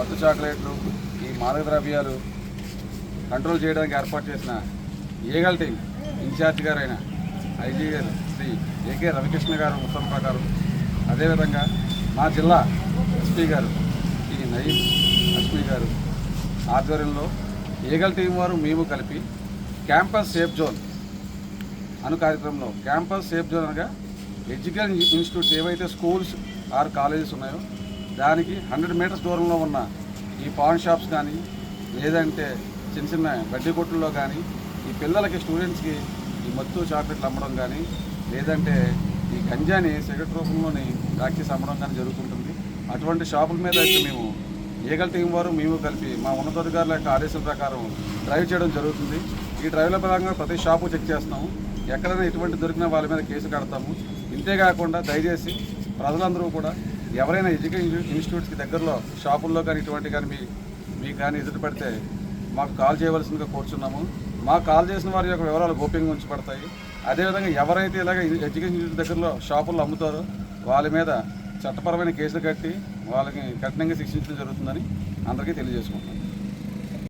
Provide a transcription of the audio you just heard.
మత్తు చాక్లెట్లు ఈ మాదక ద్రవ్యాలు కంట్రోల్ చేయడానికి ఏర్పాటు చేసిన ఏగల్ టీం ఇన్ఛార్జ్ గారైన ఐజీ గారు శ్రీ ఏకే రవికృష్ణ గారు ఉత్తరం ప్రకారం అదేవిధంగా మా జిల్లా ఎస్పీ గారు ఈ నయీం లక్ష్మి గారు ఆధ్వర్యంలో ఏగల్ టీం వారు మేము కలిపి క్యాంపస్ సేఫ్ జోన్ అను కార్యక్రమంలో క్యాంపస్ సేఫ్ జోన్ అనగా ఎడ్యుకేషన్ ఇన్స్టిట్యూట్స్ ఏవైతే స్కూల్స్ ఆర్ కాలేజెస్ ఉన్నాయో దానికి హండ్రెడ్ మీటర్స్ దూరంలో ఉన్న ఈ పాన్ షాప్స్ కానీ లేదంటే చిన్న చిన్న బడ్డీ కొట్టుల్లో కానీ ఈ పిల్లలకి స్టూడెంట్స్కి ఈ మత్తు చాక్లెట్లు అమ్మడం కానీ లేదంటే ఈ గంజాని సిగరెట్ రూపంలోని టాక్సీస్ అమ్మడం కానీ జరుగుతుంటుంది. అటువంటి షాపుల మీద అయితే మేము ఈగల్ టీం వారు మేము కలిపి మా ఉన్నతాధికారుల యొక్క ఆదేశాల ప్రకారం డ్రైవ్ చేయడం జరుగుతుంది. ఈ డ్రైవ్ల పరంగా ప్రతి షాపు చెక్ చేస్తాము. ఎక్కడైనా ఎటువంటి దొరికినా వాళ్ళ మీద కేసు కడతాము. ఇంతేకాకుండా దయచేసి ప్రజలందరూ కూడా ఎవరైనా ఎడ్యుకేషన్ ఇన్స్టిట్యూట్స్కి దగ్గరలో షాపుల్లో కానీ ఇటువంటి కానీ మీ మీకు కానీ ఎదురు పడితే మాకు కాల్ చేయవలసిందిగా కోరుచున్నాము. మాకు కాల్ చేసిన వారి యొక్క వివరాలు గోప్యంగా ఉంచబడతాయి అదేవిధంగా ఎవరైతే ఇలాగ ఎడ్యుకేషన్ ఇన్స్టిట్యూట్ దగ్గరలో షాపుల్లో అమ్ముతారో వాళ్ళ మీద చట్టపరమైన కేసులు కట్టి వాళ్ళకి కఠినంగా శిక్షించడం జరుగుతుందని అందరికీ తెలియజేసుకుంటున్నాను.